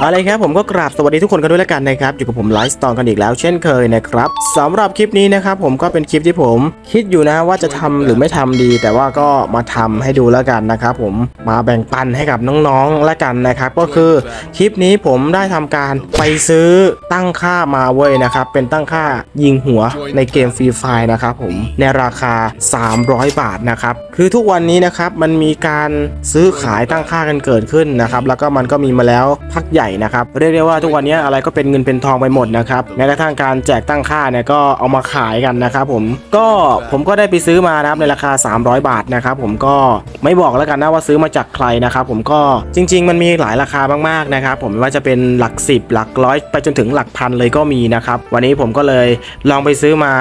อาเลยครับผมก็กราบสวัสดีทุกคนกันด้วยแล้วกันนะครับอยู่กับผมไลฟ์สตองกันอีกแล้วเช่นเคยนะครับสำหรับคลิปนี้นะครับผมก็เป็นคลิปที่ผม คิดอยู่นะว่าจะทำหรือไม่ทำดี แต่ว่าก็มาทำให้ดูแล้วกันนะครับผมมาแบ่งปันให้กับน้องๆแล้วกันนะครับก็คือคลิปนี้ผมได้ทำการไปซื้อตั้งค่ามาเว้ยนะครับเป็นตั้งค่ายิงหัวในเกมฟรีไฟนะครับผมในราคา 300 บาทนะครับคือทุกวันนี้นะครับมันมีการซื้อขายตั้งค่ากันเกิดขึ้นนะครับแล้วก็มันก็มีมาแล้วพักใหญ่นะครับเรียกได้ว่าทุกวันนี้อะไรก็เป็นเงินเป็นทองไปหมดนะครับแม้กระทั่งการแจกตั้งค่าเนี่ยก็เอามาขายกันนะครับผมก็ผมก็ได้ไปซื้อมานะครับในราคา 300 บาทนะครับผมก็ไม่บอกแล้วกันนะว่าซื้อมาจากใครนะครับผมก็จริง ๆ มันมีหลายราคามากๆนะครับผมไม่ว่าจะเป็นหลัก 10 หลักร้อยไปจนถึงหลักพันเลยก็มีนะครับวันนี้ผมก็เลยลองไปซื้อมา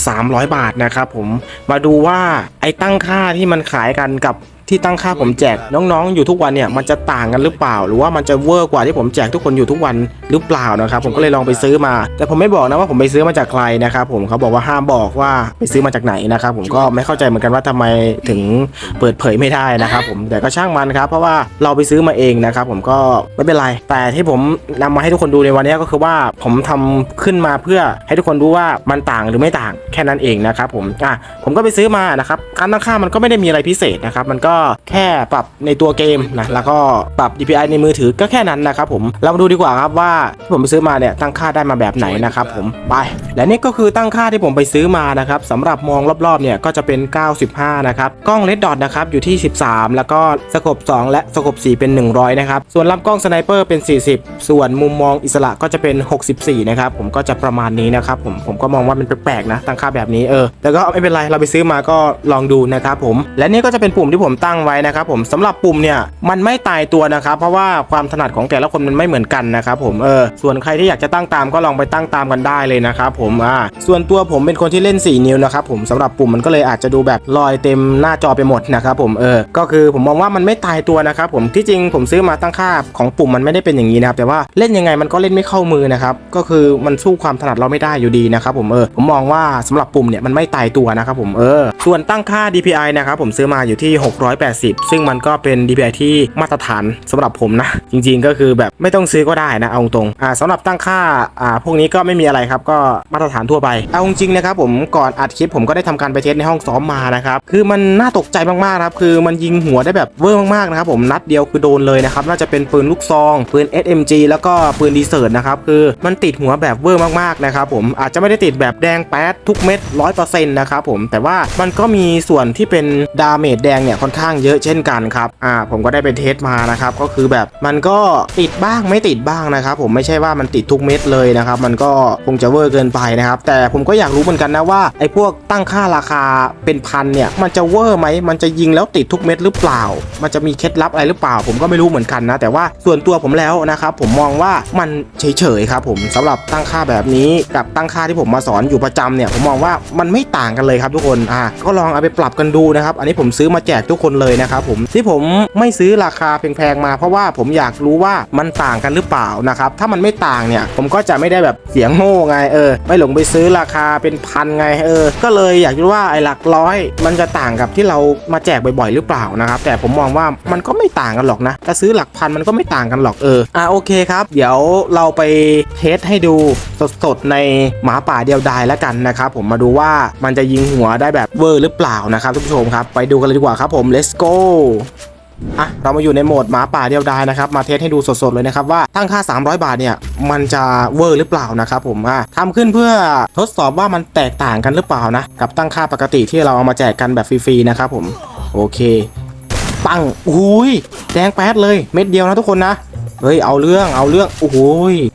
300 บาทนะครับผมมาดูว่าไอ้ตั้งค่าที่มันขายกันกับ ที่ตั้งค่าผมแจกน้องๆ อยู่ทุกวันเนี่ยมันจะต่างกันหรือเปล่า หรือว่ามันจะเวอร์กว่าที่ผมแจกทุกคนอยู่ทุกวันหรือเปล่านะครับผมก็เลยลองไปซื้อมา แต่ผมไม่บอกนะว่าผมไปซื้อมาจากใครนะครับผมเขาบอกว่าห้ามบอกว่าไปซื้อมาจากไหนนะครับผมก็ไม่เข้าใจเหมือนกันว่าทำไมถึงเปิดเผยไม่ได้นะครับผมแต่ก็ช่างมันครับเพราะว่าเราไปซื้อมาเองนะครับผมก็ไม่เป็นไรแต่ที่ผมนำมาให้ทุกคนดูในวันนี้ก็คือว่าผมทำขึ้นมาเพื่อให้ทุกคนรู้ว่ามันต่างหรือไม่ต่างแค่นั้นเองนะครับผมอะผมก็ไปซื้อมานะครับการตั้งค่ามันก็ไม่ได้มีอะไรพิเศษนะครับมันก็แค่ปรับในตัวเกมนะแล้วก็ปรับ DPI ในมือถือก็แค่นั้นนะครับผมเรามาดูดีกว่าครับว่าที่ผมไปซื้อมาเนี่ยตั้งค่าได้มาแบบไหนนะครับผมไปและนี่ก็คือตั้งค่าที่ผมไปซื้อมานะครับสำหรับมองรอบๆเนี่ยก็จะเป็น 95 นะครับกล้องเลดดอทนะครับอยู่ที่ 13 แล้วก็สกบ 2 และสกบ 4 เป็น 100 นะครับ ส่วนลำกล้องสไนเปอร์เป็น 40 ส่วนมุมมองอิสระก็จะเป็น 64 นะครับ ผมก็จะประมาณนี้นะครับผมผมก็มองว่ามันแปลกๆนะตั้งค่าแบบนี้เออแต่ก็ไม่เป็นไรเราไปซื้อมาก็ลองดูนะครับผมและนี่ก็จะเป็นปุ่มที่ผมตงไว้นะครับผมสำหรับปุ่มเนี่ยมันไม่ตายตัวนะครับเพราะว่าความถนัดของแต่ละคนมันไม่เหมือนกันนะครับผมเออส่วนใครที่อยากจะตั้งตามก็ลองไปตั้งตามกันได้เลยนะครับผมอ่าส่วนตัวผมเป็นคนที่เล่น 4 นิ้วนะครับผมสำหรับปุ่มมันก็เลยอาจจะดูแบบลอยเต็มหน้าจอไปหมดนะครับผมเออก็คือผมมองว่ามันไม่ตายตัวนะครับผมที่จริงผมซื้อมาตั้งค่าของปุ่มมันไม่ได้เป็นอย่างนี้นะครับแต่ว่าเล่นยังไงมันก็เล่นไม่เข้ามือนะครับก็คือมันสู้ความถนัดเราไม่ได้อยู่ดีนะครับผมเออผมมองว่าสำหรับปุ่มเนี่ยมันไม่ตายตัวนะครับผมเออส่วนตั้งค่า DPI นะครับผมซื้อมาอยู่ที่680 ซึ่งมันก็เป็น DPI ที่มาตรฐานสำหรับผมนะ จริงๆก็คือแบบไม่ต้องซื้อก็ได้นะเอาตรงๆอ่าสำหรับตั้งค่าอ่าพวกนี้ก็ไม่มีอะไรครับก็มาตรฐานทั่วไปเอาจริงนะครับผมก่อนอัดคลิปผมก็ได้ทำการไปเทสในห้องซ้อมมานะครับคือมันน่าตกใจมากๆครับคือมันยิงหัวได้แบบเวอร์มากๆนะครับผมนัดเดียวคือโดนเลยนะครับน่าจะเป็นปืนลูกซองปืน SMG แล้วก็ปืนดีเซอร์นะครับคือมันติดหัวแบบเวอร์มากๆนะครับผมอาจจะไม่ได้ติดแบบแดงแป๊ดทุกเม็ดร้อยเปอร์เซ็นต์นะครับผมแต่ว่ามันก็มีส่วนที่เป็นดาเมจแดงเนี่ยค่อนข้างเยอะเช่นกันครับอ่าผมก็ได้ไปเทสมานะครับก็คือแบบมันก็ติดบ้างไม่ติดบ้างนะครับผมไม่ใช่ว่ามันติดทุกเม็ดเลยนะครับมันก็คงจะเวอร์เกินไปนะครับแต่ผมก็อยากรู้เหมือนกันนะว่าไอ้พวกตั้งค่าราคาเป็นพันเนี่ยมันจะเวอร์ไหมมันจะยิงแล้วติดทุกเม็ดหรือเปล่า มันจะมีเคล็ดลับอะไรหรือเปล่า ผมก็ไม่รู้เหมือนกันนะแต่ว่าส่วนตัวผมแล้วนะครับผมมองว่ามันเฉยๆครับผมสำหรับตั้งค่าแบบนี้กับตั้งค่าที่ผมมาสอนอยู่ประจำเนี่ยผมมองว่ามันไม่ต่างกันเลยครับทุกคนอะก็ลองเอาไปปรับกันดูนะครับอันนี้ผมซื้อมาแจกทุกคนเลยนะครับผมที่ผมไม่ซื้อราคาแพงๆมา เพราะว่าผมอยากรู้ว่ามันต่างกันหรือเปล่านะครับถ้ามันไม่ต่างเนี่ยผมก็จะไม่ได้แบบเสียงโง่ไงเออ ไม่หลงไปซื้อราคาเป็นพันไงเออ ก็เลยอยากรู้ว่าไอ้หลักร้อย มันจะต่างกับที่เรามาแจกบ่อยๆหรือเปล่านะครับแต่ผมมองว่ามันก็ไม่ต่างกันหรอกนะถ้าซื้อหลักพันมันก็ไม่ต่างกันหรอกเอออะโอเคครับ เดี๋ยวเราไปเทสให้ดูสดๆในหมาป่าเดียวดายแล้วกันนะครับผมมาดูว่ามันจะยิงหัวได้แบบเวอร์หรือเปล่านะครับทุกผู้ชมครับไปดูกันเลยดีกว่าครับผม let's go อะเรามาอยู่ในโหมดหมาป่าเดียวดายนะครับมาเทสให้ดูสดๆเลยนะครับว่าตั้งค่า 300 บาทเนี่ยมันจะเวอร์หรือเปล่านะครับผมอะทำขึ้นเพื่อทดสอบว่ามันแตกต่างกันหรือเปล่านะกับตั้งค่าปกติที่เราเอามาแจกกันแบบฟรีๆนะครับผมโอเค ปังอุ้ยแดงแป๊ดเลยเม็ดเดียวนะทุกคนนะ เฮ้ยเอาเรื่องเอาเรื่องโอ้โห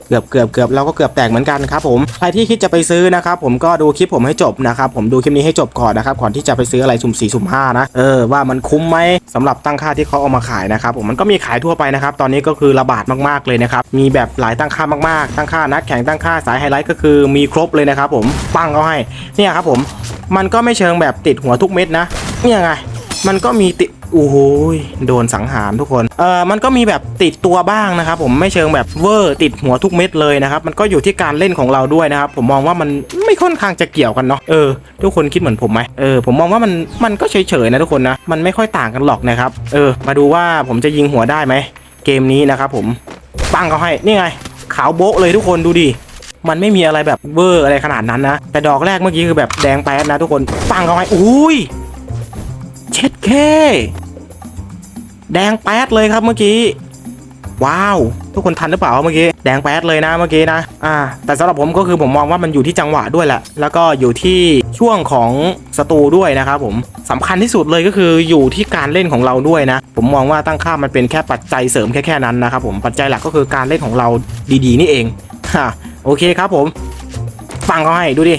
เกือบเกือบเกือบเราก็เกือบแตกเหมือนกันครับผมใครที่คิดจะไปซื้อนะครับผมก็ดูคลิปผมให้จบนะครับผมดูคลิปนี้ให้จบก่อนนะครับก่อนที่จะไปซื้ออะไรสุ่มสี่สุ่มห้านะเออว่ามันคุ้มไหมสำหรับตั้งค่าที่เขาเอามาขายนะครับผมมันก็มีขายทั่วไปนะครับตอนนี้ก็คือระบาดมากๆเลยนะครับมีแบบหลายตั้งค่ามากๆ ตั้งค่านักแข่งตั้งค่าสายไฮไลท์ก็คือมีครบเลยนะครับผมปังเอาให้เนี่ยครับผมมันก็ไม่เชิงแบบติดหัวทุกเม็ดนะเนี่ยไงมันก็มีติด โอ้โหโดนสังหารทุกคน เออมันก็มีแบบติดตัวบ้างนะครับผมไม่เชิงแบบเวอร์ติดหัวทุกเม็ดเลยนะครับ มันก็อยู่ที่การเล่นของเราด้วยนะครับ ผมมองว่ามันไม่ค่อนข้างจะเกี่ยวกันเนาะ เออ ทุกคนคิดเหมือนผมไหมเออ ผมมองว่ามันมันก็เฉยๆนะทุกคนนะ มันไม่ค่อยต่างกันหรอกนะครับ เออ มาดูว่าผมจะยิงหัวได้ไหม เกมนี้นะครับผม ปังเขาให้ นี่ไง ขาวโบ๊ะเลยทุกคนดูดิ มันไม่มีอะไรแบบเวอร์อะไรขนาดนั้นนะ แต่ดอกแรกเมื่อกี้คือแบบแดงแป๊ดนะทุกคน ปังเขาให้ อุ้ยเช็ดเค แดงแป๊ดเลยครับเมื่อกี้ ว้าว ทุกคนทันหรือเปล่าเมื่อกี้แดงแป๊ดเลยนะเมื่อกี้นะอ่าแต่สำหรับผมก็คือผมมองว่ามันอยู่ที่จังหวะด้วยแหละ แล้วก็อยู่ที่ช่วงของสตูด้วยนะครับผมสำคัญที่สุดเลยก็คืออยู่ที่การเล่นของเราด้วยนะ ผมมองว่าตั้งค่ามันเป็นแค่ปัจจัยเสริมแค่แค่นั้นนะครับผมปัจจัยหลักก็คือการเล่นของเราดีๆ นี่เองฮะโอเคครับผมฟังเขาให้ดูดิ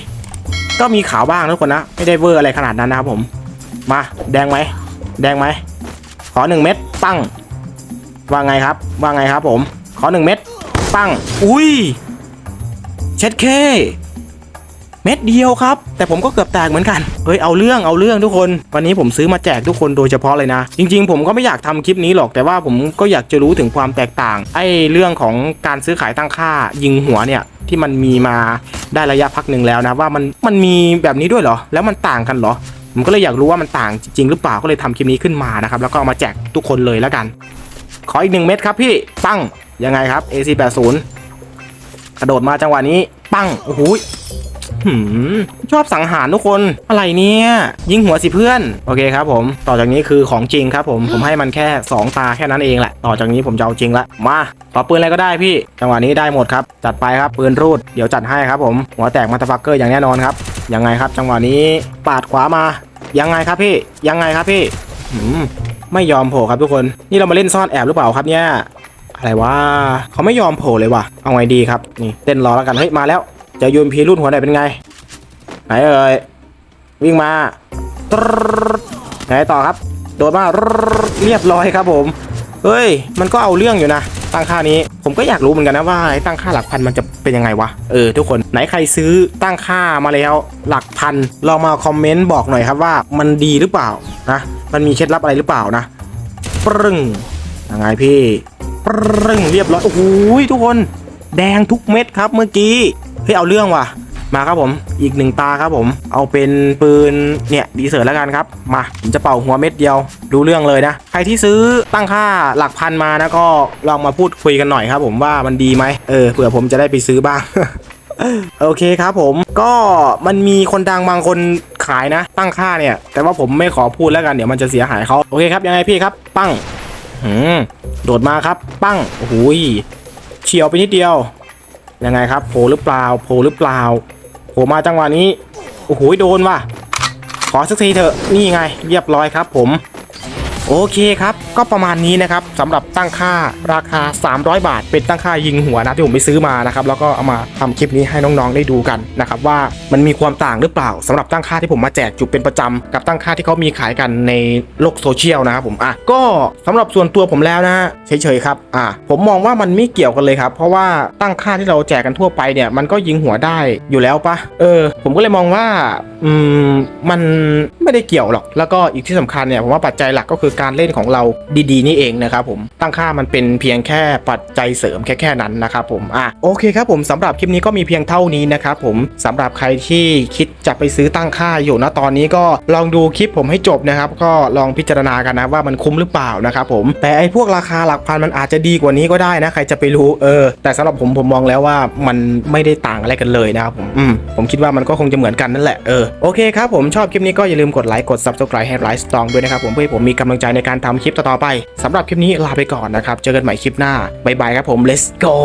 ก็มีขาวบ้างทุกคนนะ ไม่ได้เวอร์อะไรขนาดนั้นนะครับผม มาแดงไหมแดงไหม ขอหนึ่งเม็ดปั้งว่าไงครับ ว่าไงครับผม ขอหนึ่งเม็ดปั้ง อุ้ยเช็ดเค เม็ดเดียวครับ แต่ผมก็เกือบแตกเหมือนกัน เฮ้ย เอาเรื่อง เอาเรื่องทุกคน วันนี้ผมซื้อมาแจกทุกคนโดยเฉพาะเลยนะ จริง ๆ ผมก็ไม่อยากทำคลิปนี้หรอก แต่ว่าผมก็อยากจะรู้ถึงความแตกต่าง ไอ้เรื่องของการซื้อขายตั้งค่า ยิงหัวเนี่ยที่มันมีมาได้ระยะพักหนึ่งแล้วนะว่ามันมันมีแบบนี้ด้วยเหรอ แล้วมันต่างกันเหรอ ผมก็เลยอยากรู้ว่ามันต่างจริงหรือเปล่าก็เลยทำคลิปนี้ขึ้นมานะครับแล้วก็เอามาแจกทุกคนเลยแล้วกัน ขออีกหนึ่งเม็ดครับพี่ปั้งยังไงครับ AC80 กระโดดมาจังหวะนี้ ปั้งโอ้โหชอบสังหารทุกคนอะไรเนี่ยยิงหัวสิเพื่อน โอเคครับผม ต่อจากนี้คือของจริงครับผมผมให้มันแค่ 2 ตาแค่นั้นเองแหละ ต่อจากนี้ผมจะเอาจริงละมาต่อปืนอะไรก็ได้พี่ จังหวะนี้ได้หมดครับ จัดไปครับปืนรูดเดี๋ยวจัดให้ครับผมหัวแตกมาตาฟักเกอร์อย่างแน่นอนครับ ยังไงครับ จังหวะนี้ปาดขวามา ยังไงครับพี่ ยังไงครับพี่หืมไม่ยอมโผล่ครับทุกคน นี่เรามาเล่นซ่อนแอบหรือเปล่าครับเนี่ยอะไรวะเขาไม่ยอมโผล่เลยว่ะ เอาไงดีครับ นี่เต้นรอแล้วกัน เฮ้ย มาแล้ว จะยูนพีรุ่นหัวไหนเป็นไง ไหนเอ่ย วิ่งมาไหนต่อครับ โดดมาเรียบร้อยครับผม เฮ้ย มันก็เอาเรื่องอยู่นะ ตั้งค่านี้ ผมก็อยากรู้เหมือนกันนะว่าไอ้ตั้งค่าหลักพันมันจะเป็นยังไงวะ เออทุกคนไหนใครซื้อตั้งค่ามาแล้วหลักพันลองมาคอมเมนต์บอกหน่อยครับว่ามันดีหรือเปล่านะ มันมีเคล็ดลับอะไรหรือเปล่านะปรึงยังไงพี่ปรึงเรียบร้อยโอ้โหทุกคน แดงทุกเม็ดครับเมื่อกี้เฮ้ยเอาเรื่องว่ะ มาครับผม อีกหนึ่งตาครับผม เอาเป็นปืนเนี่ยดีเซอร์แล้วกันครับ มาผมจะเป่าหัวเม็ดเดียวดูเรื่องเลยนะ ใครที่ซื้อตั้งค่าหลักพันมานะก็ลองมาพูดคุยกันหน่อยครับ ผมว่ามันดีไหมเออเผื่อผมจะได้ไปซื้อบ้างโอเคครับผมก็มันมีคนดังบางคนขายนะ ตั้งค่าเนี่ย แต่ว่าผมไม่ขอพูดแล้วกันเดี๋ยวมันจะเสียหายเขาโอเคครับยังไงพี่ครับปั้งหืมโดดมาครับ ปั้งโอ้โหยเฉียวไปนิดเดียวยังไงครับโผล่หรือเปล่าโผล่หรือเปล่า โผล่มาจังหวะนี้ โอ้โหโดนว่ะ ขอสักทีเถอะ นี่ไง เรียบร้อยครับผม โอเคครับ ก็ประมาณนี้นะครับสำหรับตั้งค่าราคา 300 บาท เป็นตั้งค่ายิงหัวนะที่ผมไปซื้อมานะครับแล้วก็เอามาทำคลิปนี้ให้น้องๆได้ดูกันนะครับว่ามันมีความต่างหรือเปล่าสำหรับตั้งค่าที่ผมมาแจกจุดเป็นประจำกับตั้งค่าที่เขามีขายกันในโลกโซเชียลนะครับผมอะก็สำหรับส่วนตัวผมแล้วนะเฉยๆครับอะผมมองว่ามันไม่เกี่ยวกันเลยครับ เพราะว่าตั้งค่าที่เราแจกกันทั่วไปเนี่ยมันก็ยิงหัวได้อยู่แล้วปะเออ ผมก็เลยมองว่าอืมมันไม่ได้เกี่ยวหรอก แล้วก็อีกที่สำคัญเนี่ยผมว่าปัจจัยหลักก็คือการเล่นของเราดีๆ นี่เองนะครับผมตั้งค่ามันเป็นเพียงแค่ปัจจัยเสริมแค่แค่นั้นนะครับผมอะโอเคครับผมสำหรับคลิปนี้ก็มีเพียงเท่านี้นะครับผมสำหรับใครที่คิดจะไปซื้อตั้งค่าอยู่นะตอนนี้ก็ลองดูคลิปผมให้จบนะครับ ก็ลองพิจารณากันนะว่ามันคุ้มหรือเปล่านะครับผมแต่ไอ้พวกราคาหลักพันมันอาจจะดีกว่านี้ก็ได้นะใครจะไปรู้เออ แต่สำหรับผมผมมองแล้วว่ามันไม่ได้ต่างอะไรกันเลยนะครับผมอืมผมคิดว่ามันก็คงจะเหมือนกันนั่นแหละเออโอเคครับผมชอบคลิปนี้ก็อย่าลืมกดไลค์กด subscribe ให้ไลฟ์สตองด้วยนะครับผมเพื่อให้ผมมีกำลังใจในการทำคลิปต่อๆไปสำหรับคลิปนี้ลาไปก่อนนะครับ เจอกันใหม่คลิปหน้า บ๊ายบายครับผม let's go